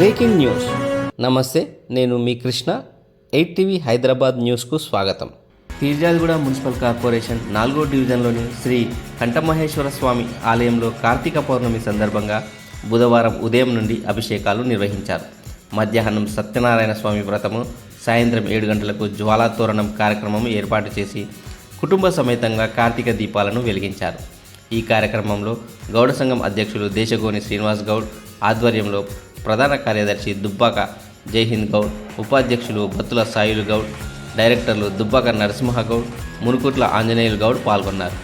Breaking news. నమస్తే నేను మీ కృష్ణ. ఎయిట్ టీవీ హైదరాబాద్ న్యూస్కు స్వాగతం. తీర్జాదిగూడ మున్సిపల్ కార్పొరేషన్ నాలుగో డివిజన్లోని శ్రీ కంఠమహేశ్వర స్వామి ఆలయంలో కార్తీక పౌర్ణమి సందర్భంగా బుధవారం ఉదయం నుండి అభిషేకాలు నిర్వహించారు. మధ్యాహ్నం సత్యనారాయణ స్వామి వ్రతము సాయంత్రం ఏడు గంటలకు జ్వాలా తోరణం కార్యక్రమం ఏర్పాటు చేసి కుటుంబ సమేతంగా కార్తీక దీపాలను వెలిగించారు. ఈ కార్యక్రమంలో గౌడ సంఘం అధ్యక్షులు దేశగోని శ్రీనివాస్ గౌడ్ ఆధ్వర్యంలో ప్రధాన కార్యదర్శి దుబ్బాక జైహింద్ గౌడ్ ఉపాధ్యక్షులు బత్తుల సాయులు గౌడ్ డైరెక్టర్లు దుబ్బాక నరసింహ గౌడ్ మునుకుట్ల ఆంజనేయులు గౌడ్ పాల్గొన్నారు.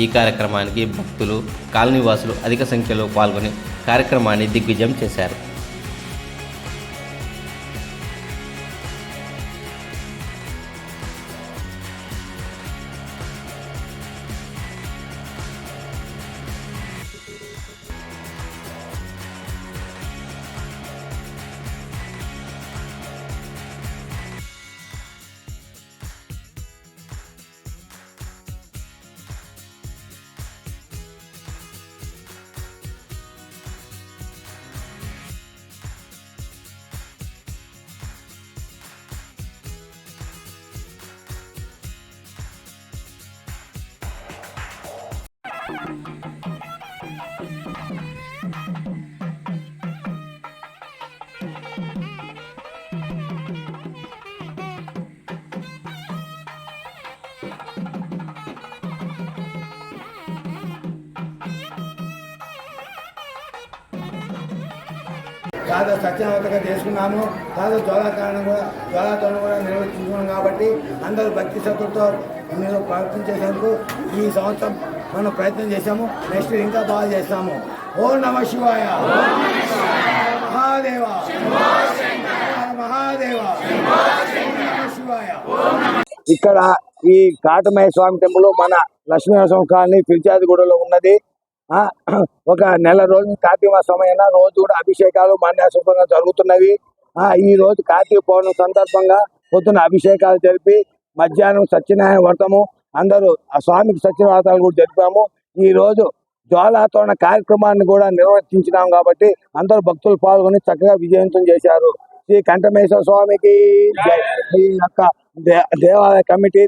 ఈ కార్యక్రమానికి భక్తులు కాలనీవాసులు అధిక సంఖ్యలో పాల్గొని కార్యక్రమాన్ని దిగ్విజయం చేశారు. కాదు సత్యవతగా చేసుకున్నాము కాదు జ్వాలాకారణం కూడా జ్వాలాతోరణం కూడా నిర్వహించుకున్నాం కాబట్టి అందరూ భక్తి శ్రద్ధలతో మీరు ప్రయత్నం చేసేందుకు ఈ సంవత్సరం మనం ప్రయత్నం చేశాము. నెక్స్ట్ ఇంకా బాగా చేస్తాము. ఓ నమ శివాయ. మహాదేవ. మహాదేవ. శివాయ ఇక్కడ ఈ కాటమయ స్వామి టెంపుల్ మన లక్ష్మీనరసింహ కాలనీ పిలిచాదిగూడలో ఉన్నది. ఒక నెల రోజులు కార్తీక మాసం రోజు కూడా అభిషేకాలు మాన్యాసంగా జరుగుతున్నవి. ఈ రోజు కార్తీక పౌర్ణమి సందర్భంగా పొద్దున అభిషేకాలు జరిపి మధ్యాహ్నం సత్యనారాయణ వ్రతము అందరూ ఆ స్వామికి సత్యవ్రతాలు కూడా జరిపాము. ఈ రోజు జ్వాలాతోరణ కార్యక్రమాన్ని కూడా నిర్వర్తించినాం కాబట్టి అందరూ భక్తులు పాల్గొని చక్కగా విజయవంతం చేశారు. శ్రీ కంఠమేశ్వర స్వామికి ఈ యొక్క దేవాలయ కమిటీ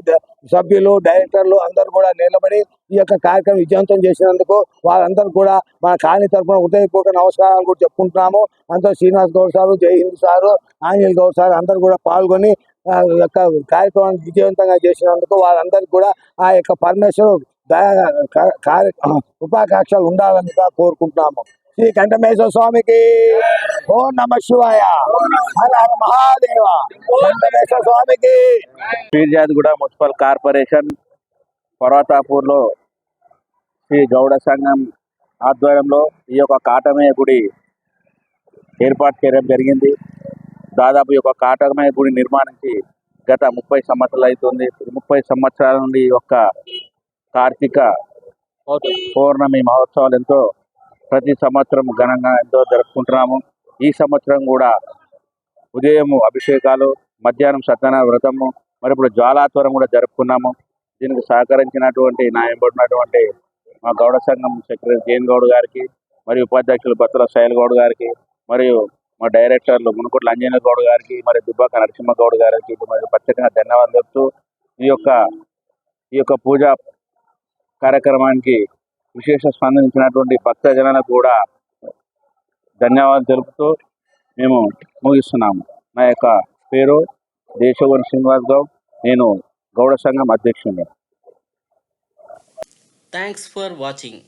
సభ్యులు డైరెక్టర్లు అందరూ కూడా నిలబడి ఈ యొక్క కార్యక్రమం విజయవంతం చేసినందుకు వారందరూ కూడా మన కాలనీ తరఫున హృదయపూర్వక నమస్కారాలు కూడా చెప్పుకుంటున్నాము. అందరూ Srinivas Goud sir Jai Hind sir Anjal Goud sir అందరూ కూడా పాల్గొని ఆ యొక్క కార్యక్రమాన్ని విజయవంతంగా చేసినందుకు వారందరికీ కూడా ఆ యొక్క పరమేశ్వరు దయా కార్య ఉపాకాంక్షలు ఉండాలని కోరుకుంటున్నాము. శ్రీ కంఠమేశ్వర స్వామికి. ఓ నమ శివాయ. మహాదేవ. కంఠమేశ్వర స్వామికి. పీర్జాదిగూడ మున్సిపల్ కార్పొరేషన్ పర్వతాపూర్లో శ్రీ గౌడ సంఘం ఆధ్వర్యంలో ఈ యొక్క కాటమయ్య గుడి ఏర్పాటు చేయడం జరిగింది. దాదాపు ఈ యొక్క కాటమయ్య గుడి నిర్మాణానికి గత ముప్పై సంవత్సరాలు అవుతుంది. ముప్పై సంవత్సరాల నుండి ఈ యొక్క కార్తీక పౌర్ణమి మహోత్సవాలు ఎంతో ప్రతి సంవత్సరం ఘనంగా ఎంతో జరుపుకుంటున్నాము. ఈ సంవత్సరం కూడా ఉదయము అభిషేకాలు మధ్యాహ్నం సత్యనారాయణ వ్రతము మరి ఇప్పుడు జ్వాలాత్వరం కూడా జరుపుకున్నాము. దీనికి సహకరించినటువంటి నా ఎంబడినటువంటి మా గౌడ సంఘం సెక్రటరీ జైన్ గౌడ్ గారికి మరియు ఉపాధ్యక్షులు బత్తుల శైల్ గౌడ్ గారికి మరియు మా డైరెక్టర్లు మునుకుట్ల అంజన గౌడ్ గారికి మరి దుబ్బాక నరసింహ గౌడ్ గారికి మరియు ప్రత్యేకంగా ధన్యవాదాలు చెప్తూ ఈ యొక్క ఈ యొక్క పూజా కార్యక్రమానికి విశేష స్పందించినటువంటి భక్త జనాలకు కూడా ధన్యవాదాలు తెలుపుతూ మేము ముగిస్తున్నాము. నా యొక్క పేరు దేశవన్ శ్రీనివాస్ గౌడ్ నేను గౌడ సంఘం అధ్యక్షుడు థ్యాంక్స్ ఫర్ వాచింగ్